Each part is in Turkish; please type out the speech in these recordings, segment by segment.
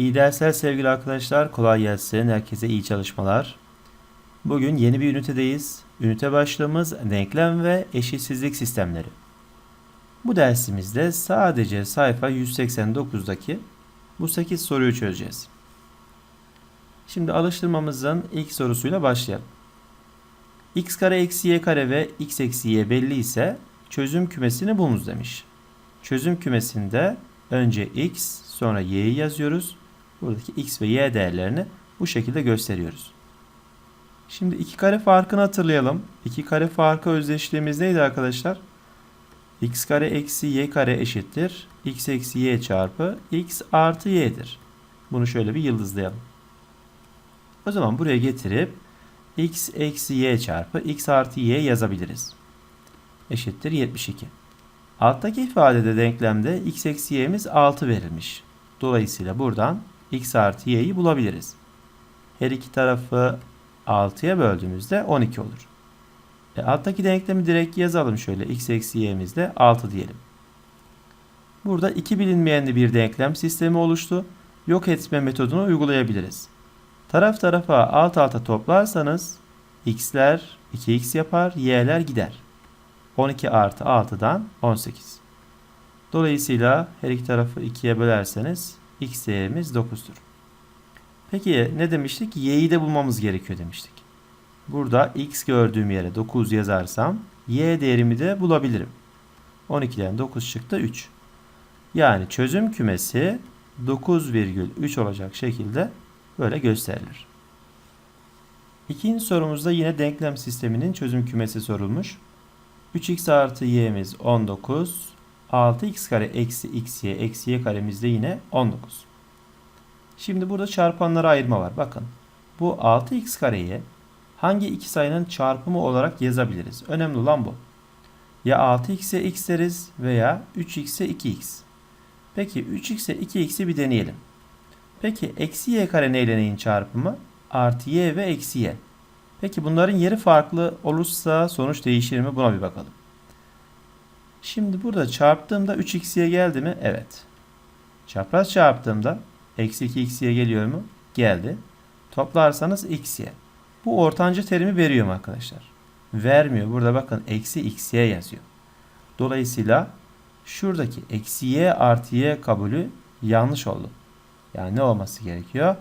İyi dersler sevgili arkadaşlar. Kolay gelsin. Herkese iyi çalışmalar. Bugün yeni bir ünitedeyiz. Ünite başlığımız denklem ve eşitsizlik sistemleri. Bu dersimizde sadece sayfa 189'daki bu 8 soruyu çözeceğiz. Şimdi alıştırmamızın ilk sorusuyla başlayalım. x kare eksi y kare ve x eksi y belli ise çözüm kümesini bulunuz demiş. Çözüm kümesinde önce x sonra y'yi yazıyoruz. Buradaki x ve y değerlerini bu şekilde gösteriyoruz. Şimdi iki kare farkını hatırlayalım. İki kare farkı özdeşliğimiz neydi arkadaşlar? x kare eksi y kare eşittir. x eksi y çarpı x artı y'dir. Bunu şöyle bir yıldızlayalım. O zaman buraya getirip x eksi y çarpı x artı y yazabiliriz. Eşittir 72. Alttaki ifadede denklemde x eksi y'miz 6 verilmiş. Dolayısıyla buradan x artı y'yi bulabiliriz. Her iki tarafı 6'ya böldüğümüzde 12 olur. E, alttaki denklemi direkt yazalım şöyle. x eksi y'miz de 6 diyelim. Burada iki bilinmeyenli bir denklem sistemi oluştu. Yok etme metodunu uygulayabiliriz. Taraf tarafa alt alta toplarsanız x'ler 2x yapar, y'ler gider. 12 artı 6'dan 18. Dolayısıyla her iki tarafı 2'ye bölerseniz x değerimiz 9'dur. Peki ne demiştik? y'yi de bulmamız gerekiyor demiştik. Burada x gördüğüm yere 9 yazarsam y değerimi de bulabilirim. 12'den 9 çıktı 3. Yani çözüm kümesi 9,3 olacak şekilde böyle gösterilir. İkinci sorumuzda yine denklem sisteminin çözüm kümesi sorulmuş. 3x artı y'miz 19. 6x kare eksi xy eksi y karemiz de yine 19. Şimdi burada çarpanlara ayırma var. Bakın bu 6x kareyi hangi iki sayının çarpımı olarak yazabiliriz? Önemli olan bu. Ya 6x'e x deriz veya 3x'e 2x. Peki 3x'e 2x'i bir deneyelim. Peki eksi y kare neyle neyin çarpımı? Artı y ve eksi y. Peki bunların yeri farklı olursa sonuç değişir mi? Buna bir bakalım. Şimdi burada çarptığımda 3x'ye geldi mi? Evet. Çapraz çarptığımda eksi 2x'ye geliyor mu? Geldi. Toplarsanız x'ye. Bu ortancı terimi veriyor mu arkadaşlar? Vermiyor. Burada bakın eksi x'ye yazıyor. Dolayısıyla şuradaki eksi y artı y kabulü yanlış oldu. Yani ne olması gerekiyor?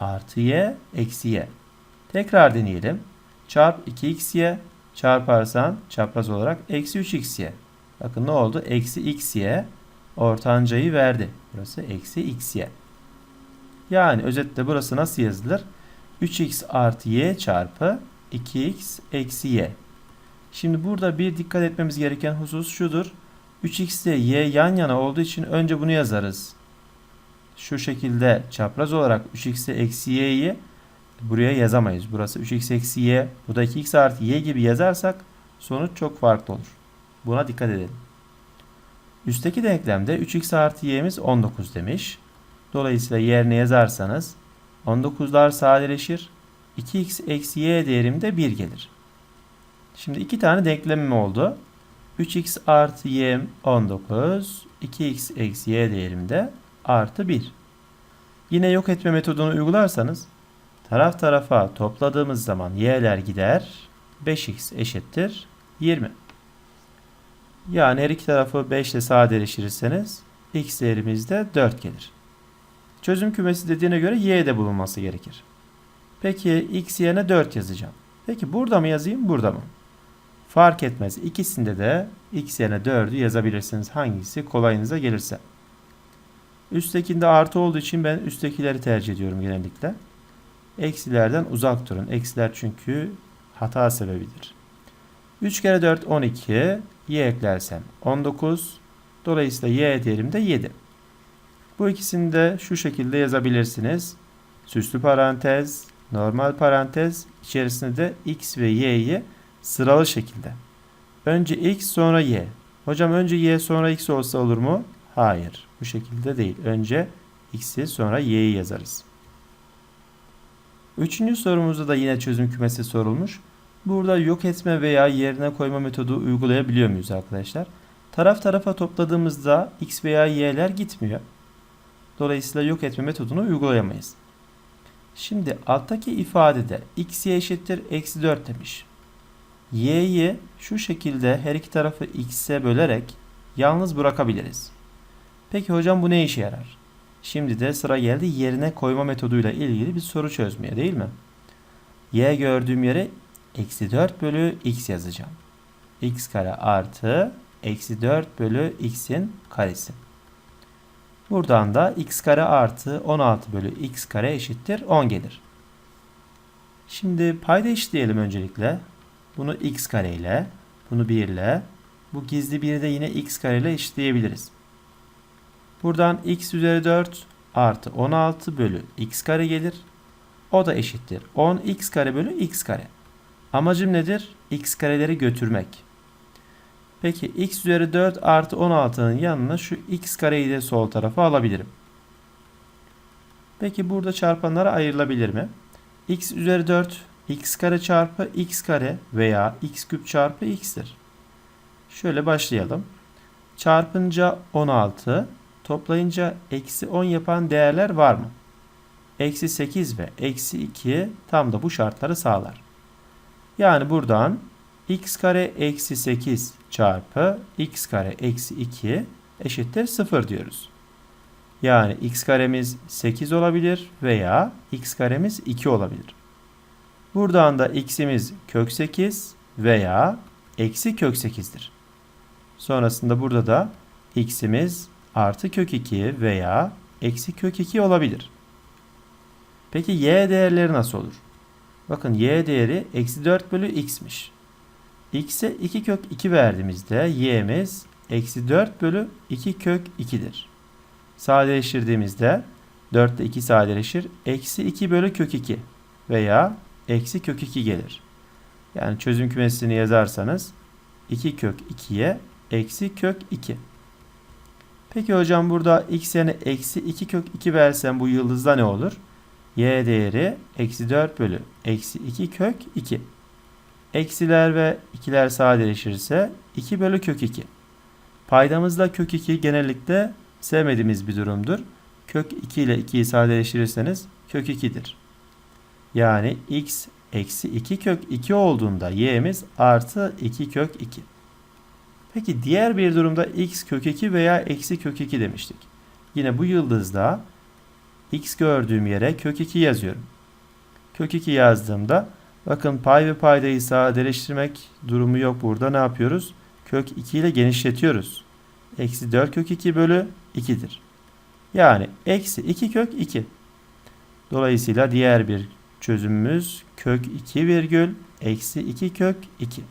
Artı y eksi y. Tekrar deneyelim. Çarp 2xy çarparsan çapraz olarak eksi 3xy. Bakın ne oldu? Eksi xy ortancayı verdi. Burası eksi xy. Yani özetle burası nasıl yazılır? 3x artı y çarpı 2x eksi y. Şimdi burada bir dikkat etmemiz gereken husus şudur. 3x ile y yan yana olduğu için önce bunu yazarız. Şu şekilde çapraz olarak 3x eksi y'yi buraya yazamayız. Burası 3x eksi y. Bu da 2x artı y gibi yazarsak sonuç çok farklı olur. Buna dikkat edelim. Üstteki denklemde 3x artı y'miz 19 demiş. Dolayısıyla yerine yazarsanız 19'lar sadeleşir. 2x eksi y değerim de 1 gelir. Şimdi iki tane denklemim oldu. 3x artı y 19. 2x eksi y değerim de artı 1. Yine yok etme metodunu uygularsanız taraf tarafa topladığımız zaman y'ler gider. 5x eşittir 20. Yani her iki tarafı 5 ile sadeleştirirseniz x değerimiz de 4 gelir. Çözüm kümesi dediğine göre y de bulunması gerekir. Peki x yerine 4 yazacağım. Peki burada mı yazayım burada mı? Fark etmez. İkisinde de x yerine 4'ü yazabilirsiniz. Hangisi kolayınıza gelirse. Üsttekinde artı olduğu için ben üsttekileri tercih ediyorum genellikle. Eksilerden uzak durun. Eksiler çünkü hata sebebidir. 3 kere 4 12. Y eklersem 19. Dolayısıyla y değerim de 7. Bu ikisini de şu şekilde yazabilirsiniz. Süslü parantez, normal parantez, içerisinde de x ve y'yi sıralı şekilde. Önce x sonra y. Hocam önce y sonra x olsa olur mu? Hayır. Bu şekilde değil. Önce x'i sonra y'yi yazarız. Üçüncü sorumuzda da yine çözüm kümesi sorulmuş. Burada yok etme veya yerine koyma metodu uygulayabiliyor muyuz arkadaşlar? Taraf tarafa topladığımızda x veya y'ler gitmiyor. Dolayısıyla yok etme metodunu uygulayamayız. Şimdi alttaki ifadede x y eşittir eksi 4 demiş. y'yi şu şekilde her iki tarafı x'e bölerek yalnız bırakabiliriz. Peki hocam bu ne işe yarar? Şimdi de sıra geldi yerine koyma metoduyla ilgili bir soru çözmeye değil mi? y gördüğüm yere eksi 4 bölü x yazacağım. x kare artı eksi 4 bölü x'in karesi. Buradan da x kare artı 16 bölü x kare eşittir 10 gelir. Şimdi payda eşitleyelim öncelikle. Bunu x kare ile, bunu 1 ile, bu gizli 1'i de yine x kare ile eşitleyebiliriz. Buradan x üzeri 4 artı 16 bölü x kare gelir. O da eşittir. 10 x kare bölü x kare. Amacım nedir? x kareleri götürmek. Peki x üzeri 4 artı 16'nın yanına şu x kareyi de sol tarafa alabilirim. Peki burada çarpanlara ayrılabilir mi? x üzeri 4 x kare çarpı x kare veya x küp çarpı x'tir. Şöyle başlayalım. Çarpınca 16, toplayınca eksi 10 yapan değerler var mı? Eksi 8 ve eksi 2 tam da bu şartları sağlar. Yani buradan x kare eksi 8 çarpı x kare eksi 2 eşittir 0 diyoruz. Yani x karemiz 8 olabilir veya x karemiz 2 olabilir. Buradan da x'imiz kök 8 veya eksi kök 8'dir. Sonrasında burada da x'imiz artı kök 2 veya eksi kök 2 olabilir. Peki y değerleri nasıl olur? Bakın y değeri eksi 4 bölü x'miş. x'e 2 kök 2 verdiğimizde y'miz eksi 4 bölü 2 kök 2'dir. Sadeleştirdiğimizde 4 ile 2 sadeleşir. Eksi 2 bölü kök 2 veya eksi kök 2 gelir. Yani çözüm kümesini yazarsanız 2 kök 2'ye eksi kök 2. Peki hocam burada x yerine eksi 2 kök 2 versem bu yıldızda ne olur? Y değeri eksi 4 bölü eksi 2 kök 2. Eksiler ve ikiler sadeleşirse 2 bölü kök 2. Paydamızda kök 2 genellikle sevmediğimiz bir durumdur. Kök 2 ile 2'yi sadeleştirirseniz kök 2'dir. Yani x eksi 2 kök 2 olduğunda y'miz artı 2 kök 2. Peki diğer bir durumda x kök 2 veya eksi kök 2 demiştik. Yine bu yıldızda x gördüğüm yere kök 2 yazıyorum. Kök 2 yazdığımda bakın pay ve paydayı sadeleştirmek durumu yok burada. Ne yapıyoruz? Kök 2 ile genişletiyoruz. Eksi 4 kök 2 bölü 2'dir. Yani eksi 2 kök 2. Dolayısıyla diğer bir çözümümüz kök 2 virgül eksi 2 kök 2.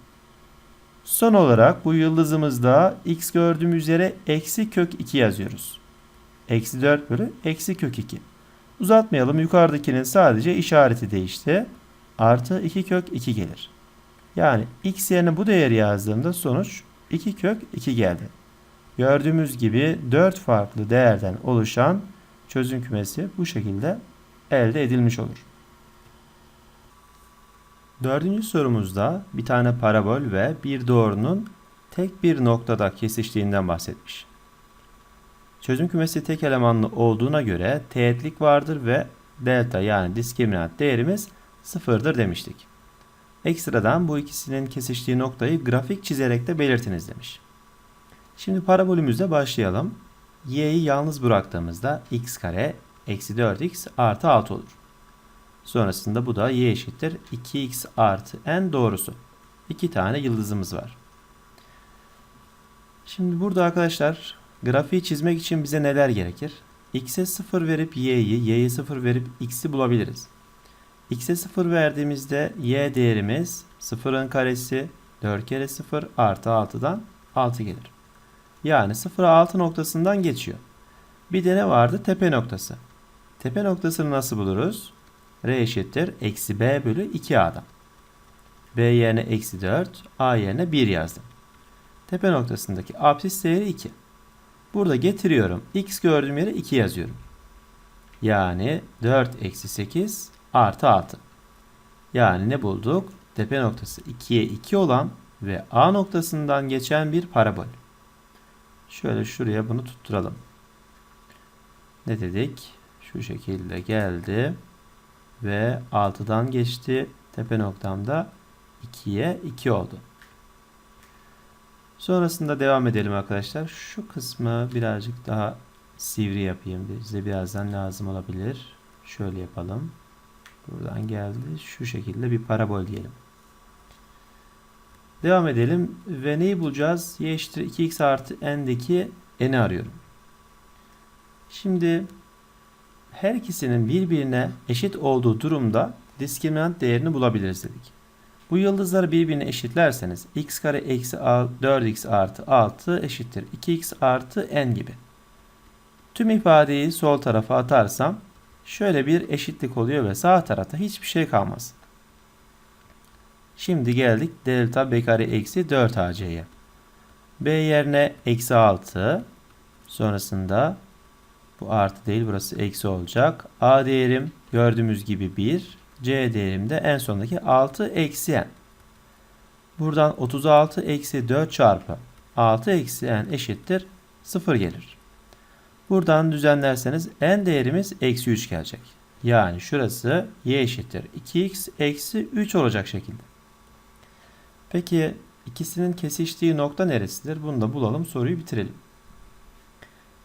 Son olarak bu yıldızımızda x gördüğümüz üzere eksi kök 2 yazıyoruz. Eksi 4 bölü eksi kök 2. Uzatmayalım yukarıdakinin sadece işareti değişti. Artı 2 kök 2 gelir. Yani x yerine bu değeri yazdığımda sonuç 2 kök 2 geldi. Gördüğümüz gibi 4 farklı değerden oluşan çözüm kümesi bu şekilde elde edilmiş olur. Dördüncü sorumuzda bir tane parabol ve bir doğrunun tek bir noktada kesiştiğinden bahsetmiş. Çözüm kümesi tek elemanlı olduğuna göre teğetlik vardır ve delta yani diskriminant değerimiz sıfırdır demiştik. Ekstradan bu ikisinin kesiştiği noktayı grafik çizerek de belirtiniz demiş. Şimdi parabolümüzle başlayalım. y'yi yalnız bıraktığımızda x kare eksi 4x artı 6 olur. Sonrasında bu da y eşittir 2x artı n doğrusu. İki tane yıldızımız var. Şimdi burada arkadaşlar grafiği çizmek için bize neler gerekir? x'e 0 verip y'yi, y'ye 0 verip x'i bulabiliriz. x'e 0 verdiğimizde y değerimiz 0'ın karesi 4 kere 0 artı 6'dan 6 gelir. Yani 0'a 6 noktasından geçiyor. Bir de ne vardı? Tepe noktası. Tepe noktasını nasıl buluruz? R eşittir eksi B bölü 2A'dan. B yerine eksi 4, A yerine 1 yazdım. Tepe noktasındaki apsis değeri 2. Burada getiriyorum. X gördüğüm yere 2 yazıyorum. Yani 4 eksi 8 artı 6. Yani ne bulduk? Tepe noktası 2'ye 2 olan ve A noktasından geçen bir parabol. Şöyle şuraya bunu tutturalım. ne dedik? Şu şekilde geldi ve 6'dan geçti. Tepe noktamda 2'ye 2 oldu. Sonrasında devam edelim arkadaşlar. Şu kısmı birazcık daha sivri yapayım. Bize birazdan lazım olabilir. Şöyle yapalım. Buradan geldi. Şu şekilde bir parabol diyelim. Devam edelim. Ve neyi bulacağız? Y eşittir 2x artı n'deki n'i arıyorum. Şimdi her ikisinin birbirine eşit olduğu durumda diskriminant değerini bulabiliriz dedik. Bu yıldızları birbirine eşitlerseniz x kare eksi 4x artı 6 eşittir 2x artı n gibi. Tüm ifadeyi sol tarafa atarsam şöyle bir eşitlik oluyor ve sağ tarafta hiçbir şey kalmaz. Şimdi geldik delta b kare eksi 4ac'ye. b yerine eksi 6 sonrasında bu artı değil burası eksi olacak. a değerim gördüğümüz gibi 1 C değerim de en sondaki 6 eksi n. Buradan 36 eksi 4 çarpı 6 eksi n eşittir 0 gelir. Buradan düzenlerseniz n değerimiz eksi 3 gelecek. Yani şurası y eşittir 2x eksi 3 olacak şekilde. Peki ikisinin kesiştiği nokta neresidir? Bunu da bulalım soruyu bitirelim.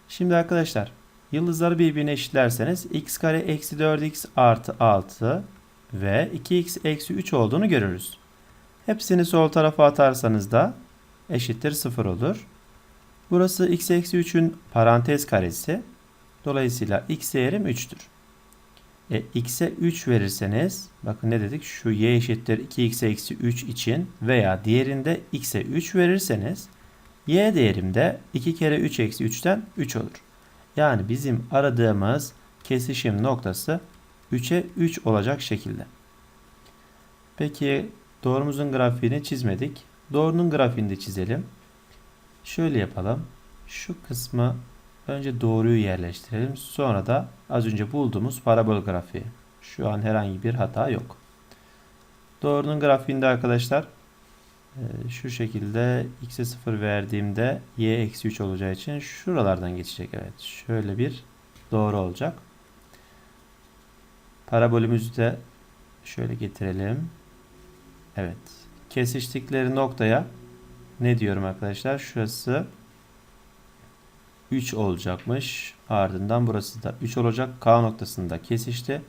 Şimdi arkadaşlar yıldızları birbirine eşitlerseniz x kare eksi 4x artı 6 ve 2x eksi 3 olduğunu görürüz. Hepsini sol tarafa atarsanız da eşittir 0 olur. Burası x eksi 3'ün parantez karesi. Dolayısıyla x değerim 3'tür. E, x'e 3 verirseniz bakın ne dedik şu y eşittir 2x eksi 3 için veya diğerinde x'e 3 verirseniz y değerim de 2 kere 3 eksi 3'ten 3 olur. Yani bizim aradığımız kesişim noktası 3'e 3 olacak şekilde. Peki doğrumuzun grafiğini çizmedik. Doğrunun grafiğini de çizelim. Şöyle yapalım. Şu kısmı önce doğruyu yerleştirelim. Sonra da az önce bulduğumuz parabol grafiği. Şu an herhangi bir hata yok. Doğrunun grafiğinde arkadaşlar e, şu şekilde x'e 0 verdiğimde y eksi 3 olacağı için şuralardan geçecek. Evet şöyle bir doğru olacak. Parabolümüzü de şöyle getirelim. Evet. Kesiştikleri noktaya ne diyorum arkadaşlar? Şurası 3 olacakmış. Ardından burası da 3 olacak. K noktasında kesişti.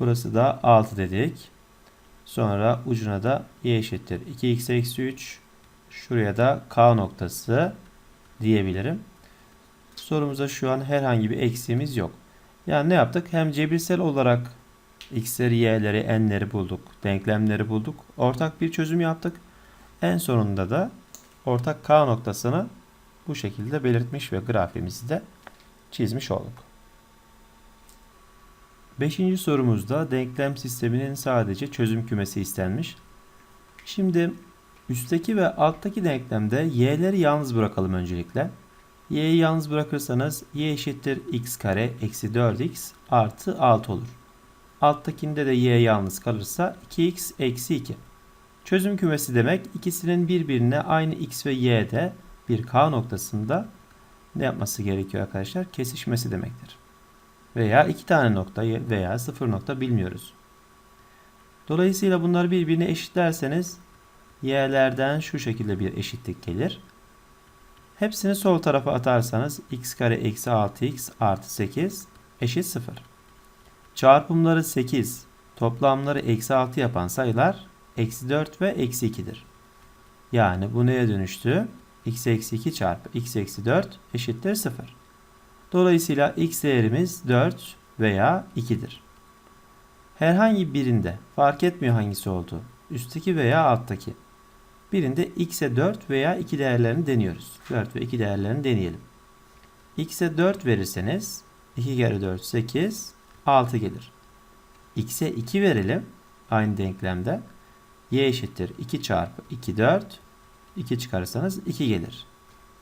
Burası da 6 dedik. Sonra ucuna da y eşittir. 2x eksi 3. Şuraya da K noktası diyebilirim. Sorumuza şu an herhangi bir eksiğimiz yok. Yani ne yaptık? Hem cebirsel olarak x'leri, y'leri, n'leri bulduk. Denklemleri bulduk. Ortak bir çözüm yaptık. En sonunda da ortak k noktasını bu şekilde belirtmiş ve grafimizi de çizmiş olduk. Beşinci sorumuzda denklem sisteminin sadece çözüm kümesi istenmiş. Şimdi üstteki ve alttaki denklemde y'leri yalnız bırakalım öncelikle. Y'yi yalnız bırakırsanız y eşittir x kare eksi 4x artı 6 olur. Alttakinde de y yalnız kalırsa 2x eksi 2. Çözüm kümesi demek ikisinin birbirine aynı x ve y'de bir k noktasında ne yapması gerekiyor arkadaşlar? Kesişmesi demektir. Veya iki tane nokta veya sıfır nokta bilmiyoruz. Dolayısıyla bunları birbirine eşitlerseniz y'lerden şu şekilde bir eşitlik gelir. Hepsini sol tarafa atarsanız x kare eksi 6x artı 8 eşit 0. Çarpımları 8, toplamları eksi 6 yapan sayılar eksi 4 ve eksi 2'dir. Yani bu neye dönüştü? x eksi 2 çarpı x eksi 4 eşittir 0. Dolayısıyla x değerimiz 4 veya 2'dir. Herhangi birinde fark etmiyor hangisi olduğu. Üstteki veya alttaki. Birinde x'e 4 veya 2 değerlerini deniyoruz. 4 ve 2 değerlerini deneyelim. x'e 4 verirseniz 2 kere 4 8 6 gelir. X'e 2 verelim. Aynı denklemde. Y eşittir 2 çarpı 2 4. 2 çıkarırsanız 2 gelir.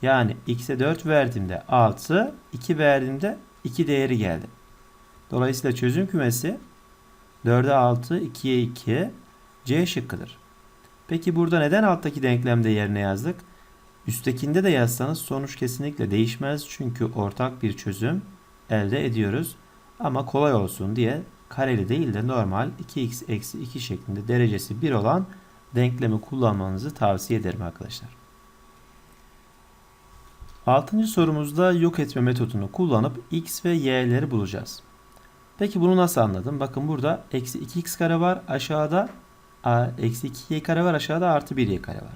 Yani x'e 4 verdiğimde 6, 2 verdiğimde 2 değeri geldi. Dolayısıyla çözüm kümesi 4'e 6, 2'ye 2, C şıkkıdır. Peki burada neden alttaki denklemde yerine yazdık? Üsttekinde de yazsanız sonuç kesinlikle değişmez çünkü ortak bir çözüm elde ediyoruz. Ama kolay olsun diye kareli değil de normal 2x eksi 2 şeklinde derecesi 1 olan denklemi kullanmanızı tavsiye ederim arkadaşlar. Altıncı sorumuzda yok etme metodunu kullanıp x ve y'leri bulacağız. Peki bunu nasıl anladım? Bakın burada eksi 2x kare var. Aşağıda a, eksi 2y kare var. Aşağıda artı 1y kare var.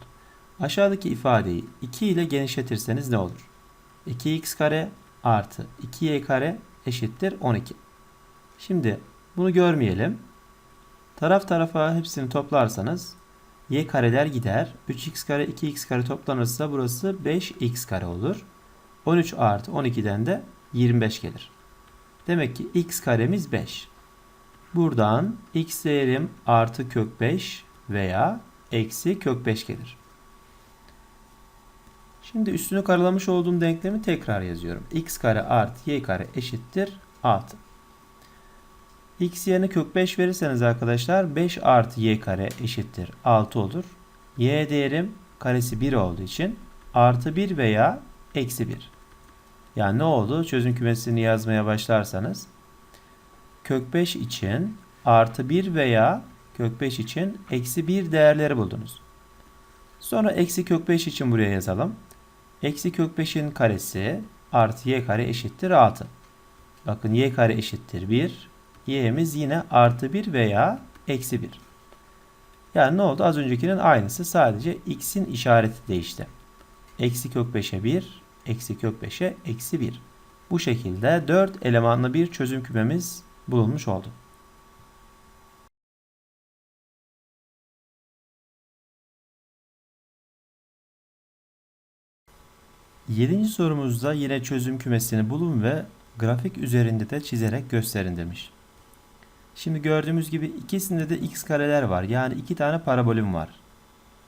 Aşağıdaki ifadeyi 2 ile genişletirseniz ne olur? 2x kare artı 2y kare eşittir 12. Şimdi bunu görmeyelim. Taraf tarafa hepsini toplarsanız y kareler gider. 3x kare 2x kare toplanırsa burası 5x kare olur. 13 artı 12'den de 25 gelir. Demek ki x karemiz 5. Buradan x değerim artı kök 5 veya eksi kök 5 gelir. Şimdi üstünü karalamış olduğum denklemi tekrar yazıyorum. x kare artı y kare eşittir 6. x yerine kök 5 verirseniz arkadaşlar 5 artı y kare eşittir 6 olur. y değerim karesi 1 olduğu için artı 1 veya eksi 1. Yani ne oldu? Çözüm kümesini yazmaya başlarsanız kök 5 için artı 1 veya kök 5 için eksi 1 değerleri buldunuz. Sonra eksi kök 5 için buraya yazalım. Eksi kök 5'in karesi artı y kare eşittir 6. Bakın y kare eşittir 1. y'miz yine artı 1 veya eksi 1. Yani ne oldu? Az öncekinin aynısı. Sadece x'in işareti değişti. Eksi kök 5'e 1, eksi kök 5'e eksi 1. Bu şekilde 4 elemanlı bir çözüm kümemiz bulunmuş oldu. Yedinci sorumuzda yine çözüm kümesini bulun ve grafik üzerinde de çizerek gösterin demiş. Şimdi gördüğümüz gibi ikisinde de x kareler var. Yani iki tane parabolüm var.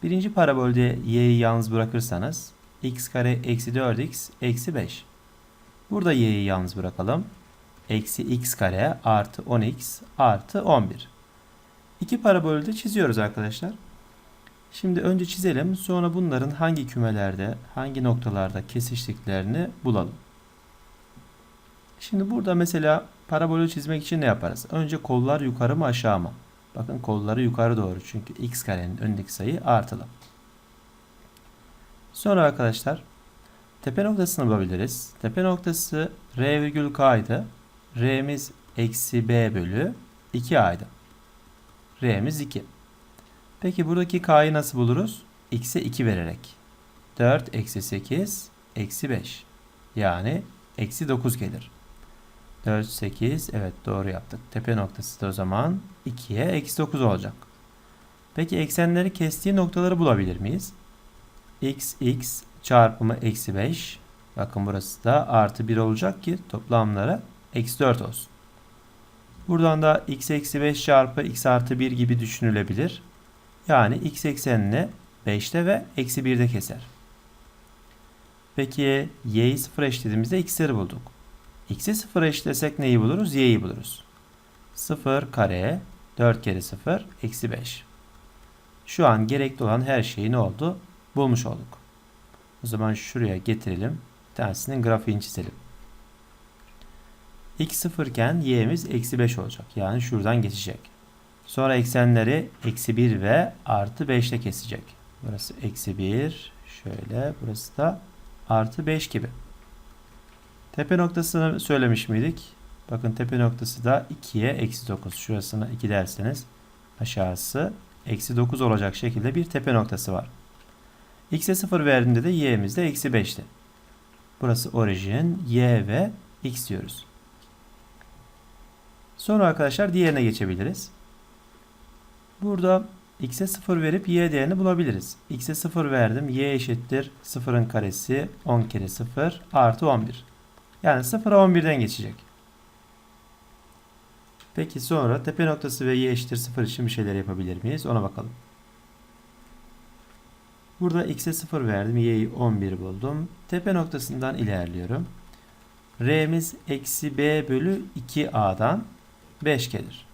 Birinci parabolde y'yi yalnız bırakırsanız x kare eksi 4x eksi 5. Burada y'yi yalnız bırakalım. Eksi x kare artı 10x artı 11. İki parabolü de çiziyoruz arkadaşlar. Şimdi önce çizelim. Sonra bunların hangi kümelerde, hangi noktalarda kesiştiklerini bulalım. Şimdi burada mesela parabolü çizmek için ne yaparız? Önce kollar yukarı mı aşağı mı? Bakın kolları yukarı doğru çünkü x karenin önündeki sayı artılı. Sonra arkadaşlar tepe noktasını bulabiliriz. Tepe noktası r virgül k'ydı. R'miz eksi b bölü 2a'ydı. R'miz 2. Peki buradaki k'yı nasıl buluruz? x'e 2 vererek. 4 eksi 8 eksi 5. Yani eksi 9 gelir. 4, 8 evet doğru yaptık. Tepe noktası da o zaman 2'ye eksi 9 olacak. Peki eksenleri kestiği noktaları bulabilir miyiz? x, x çarpımı eksi 5. Bakın burası da artı 1 olacak ki toplamları eksi 4 olsun. Buradan da x eksi 5 çarpı x artı 1 gibi düşünülebilir. Yani x eksenini 5'te ve eksi 1'de keser. Peki y'yi 0 eşlediğimizde x'leri bulduk. x'i 0 eşlesek neyi buluruz? y'yi buluruz. 0 kare 4 kere 0 eksi 5. Şu an gerekli olan her şeyi ne oldu? Bulmuş olduk. O zaman şuraya getirelim. Bir tanesinin grafiğini çizelim. X 0 iken y'miz eksi 5 olacak. Yani şuradan geçecek. Sonra eksenleri eksi 1 ve artı 5 ile kesecek. Burası eksi 1. Şöyle. Burası da artı 5 gibi. Tepe noktasını söylemiş miydik? Bakın tepe noktası da 2'ye eksi 9. Şurasına 2 derseniz aşağısı eksi 9 olacak şekilde bir tepe noktası var. X'e 0 verdiğinde de y'miz de eksi 5'ti. Burası orijin, y ve x diyoruz. Sonra arkadaşlar diğerine geçebiliriz. Burada x'e 0 verip y değerini bulabiliriz. x'e 0 verdim. y eşittir 0'ın karesi 10 kere 0 artı 11. Yani 0'a 11'den geçecek. Peki sonra tepe noktası ve y eşittir 0 için bir şeyler yapabilir miyiz? Ona bakalım. Burada x'e 0 verdim. y'yi 11 buldum. Tepe noktasından ilerliyorum. r'miz eksi b bölü 2a'dan 5 gelir.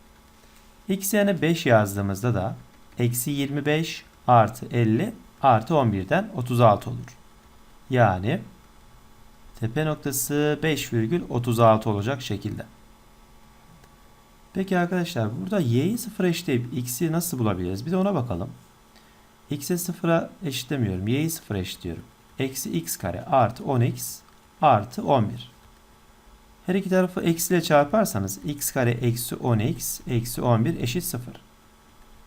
x yerine 5 yazdığımızda da eksi 25 artı 50 artı 11'den 36 olur. Yani Tepe noktası 5,36 olacak şekilde. Peki arkadaşlar burada y'yi sıfıra eşitleyip x'i nasıl bulabiliriz? Bir de ona bakalım. x'e sıfıra eşitlemiyorum. y'yi sıfıra eşitliyorum. Eksi x kare artı 10x artı 11. Her iki tarafı eksiyle çarparsanız x kare eksi 10x eksi 11 eşit 0.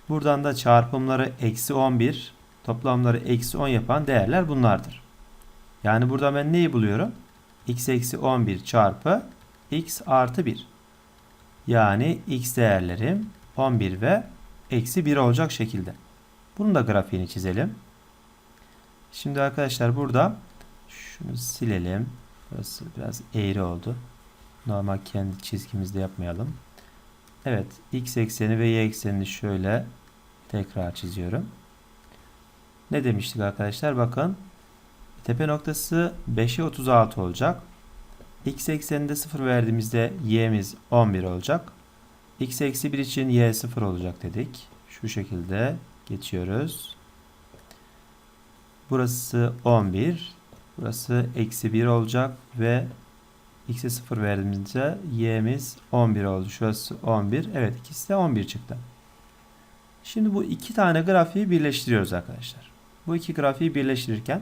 Buradan da çarpımları eksi 11 toplamları eksi 10 yapan değerler bunlardır. Yani burada ben neyi buluyorum? x eksi 11 çarpı x artı 1. Yani x değerlerim 11 ve eksi 1 olacak şekilde. Bunun da grafiğini çizelim. Şimdi arkadaşlar burada şunu silelim. Burası biraz eğri oldu. Normal kendi çizgimizde yapmayalım. Evet x ekseni ve y eksenini şöyle tekrar çiziyorum. Ne demiştik arkadaşlar? Bakın tepe noktası 5'e 36 olacak. x ekseninde 0 verdiğimizde y'miz 11 olacak. x eksi 1 için y 0 olacak dedik. Şu şekilde geçiyoruz. Burası 11. Burası eksi 1 olacak ve x'e 0 verdiğimizde y'miz 11 oldu. Şurası 11. Evet ikisi de 11 çıktı. Şimdi bu iki tane grafiği birleştiriyoruz arkadaşlar. Bu iki grafiği birleştirirken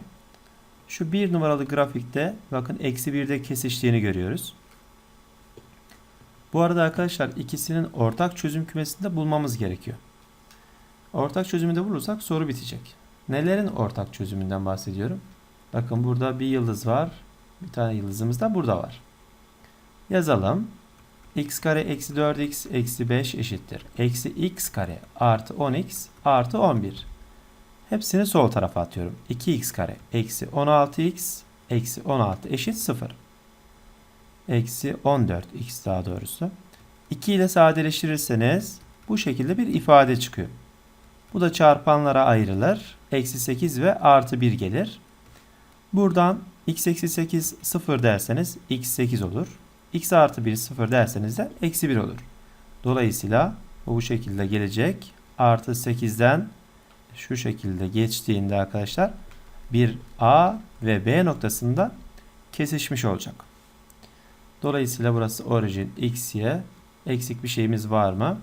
şu bir numaralı grafikte bakın eksi 1'de kesiştiğini görüyoruz. Bu arada arkadaşlar ikisinin ortak çözüm kümesinde bulmamız gerekiyor. Ortak çözümünde bulursak soru bitecek. Nelerin ortak çözümünden bahsediyorum? Bakın burada bir yıldız var. Bir tane yıldızımız da burada var. Yazalım. x kare eksi 4x eksi 5 eşittir. Eksi x kare artı 10x artı 11. Hepsini sol tarafa atıyorum. 2x kare eksi 16x eksi 16 eşit 0. Eksi 14x daha doğrusu. 2 ile sadeleştirirseniz bu şekilde bir ifade çıkıyor. Bu da çarpanlara ayrılır. Eksi 8 ve artı 1 gelir. Buradan x eksi 8 0 derseniz x 8 olur. X artı 1 0 derseniz de eksi 1 olur. Dolayısıyla bu, şekilde gelecek. Artı 8'den şu şekilde geçtiğinde arkadaşlar bir A ve B noktasında kesişmiş olacak. Dolayısıyla burası orijin x. Eksik bir şeyimiz var mı?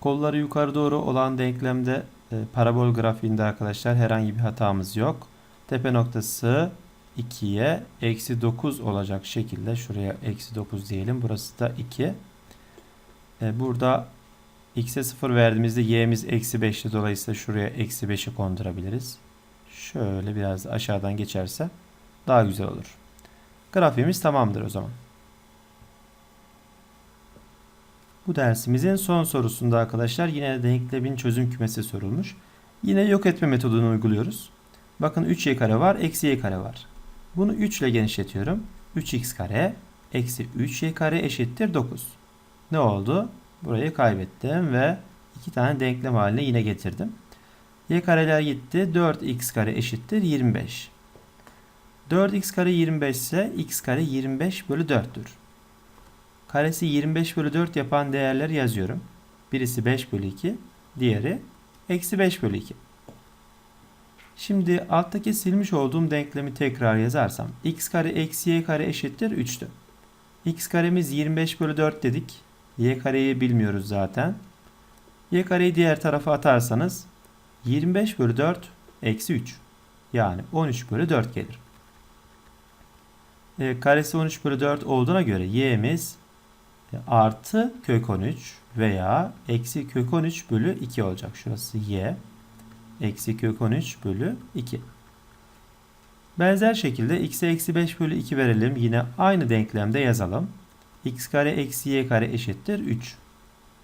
Kolları yukarı doğru olan denklemde e, parabol grafiğinde arkadaşlar herhangi bir hatamız yok. Tepe noktası 2'ye eksi 9 olacak şekilde şuraya eksi 9 diyelim. Burası da 2. E, burada x'e 0 verdiğimizde y'miz eksi 5'ti. Dolayısıyla şuraya eksi 5'i kondurabiliriz. Şöyle biraz aşağıdan geçerse daha güzel olur. Grafiğimiz tamamdır o zaman. Bu dersimizin son sorusunda arkadaşlar yine denklemin çözüm kümesi sorulmuş. Yine yok etme metodunu uyguluyoruz. Bakın 3y kare var, eksi y kare var. Bunu 3 ile genişletiyorum. 3x kare eksi 3y kare eşittir 9. Ne oldu? Burayı kaybettim ve iki tane denklem haline yine getirdim. y kareler gitti. 4x kare eşittir 25. 4x kare 25 ise x kare 25 bölü 4'tür. Karesi 25 bölü 4 yapan değerleri yazıyorum. Birisi 5 bölü 2, diğeri eksi 5 bölü 2. Şimdi alttaki silmiş olduğum denklemi tekrar yazarsam x kare eksi y kare eşittir 3'tü. x karemiz 25 bölü 4 dedik. y kareyi bilmiyoruz zaten. y kareyi diğer tarafa atarsanız 25 bölü 4 eksi 3. Yani 13 bölü 4 gelir. E, karesi 13 bölü 4 olduğuna göre y'miz artı kök 13 veya eksi kök 13 bölü 2 olacak. Şurası y. Eksi kök 13 bölü 2. Benzer şekilde x'e eksi 5 bölü 2 verelim. Yine aynı denklemde yazalım. x kare eksi y kare eşittir 3.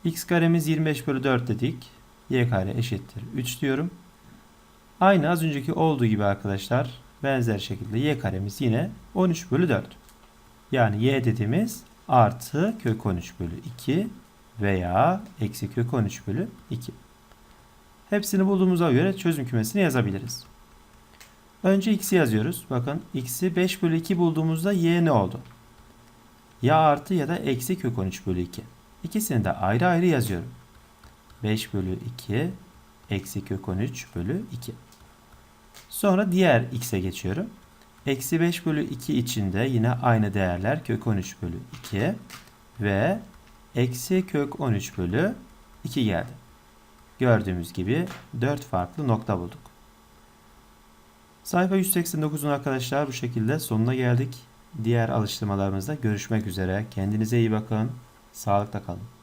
x karemiz 25 bölü 4 dedik. y kare eşittir 3 diyorum. Aynı az önceki olduğu gibi arkadaşlar benzer şekilde y karemiz yine 13 bölü 4. Yani y dediğimiz artı kök 13 bölü 2 veya eksi kök 13 bölü 2. Hepsini bulduğumuza göre çözüm kümesini yazabiliriz. Önce x'i yazıyoruz. Bakın x'i 5 bölü 2 bulduğumuzda y ne oldu? Ya artı ya da eksi kök 13 bölü 2. İkisini de ayrı ayrı yazıyorum. 5 bölü 2 eksi kök 13 bölü 2. Sonra diğer x'e geçiyorum. Eksi 5 bölü 2 içinde yine aynı değerler kök 13 bölü 2 ve eksi kök 13 bölü 2 geldi. Gördüğümüz gibi 4 farklı nokta bulduk. Sayfa 189'un arkadaşlar bu şekilde sonuna geldik. Diğer alıştırmalarımızda görüşmek üzere. Kendinize iyi bakın. Sağlıkla kalın.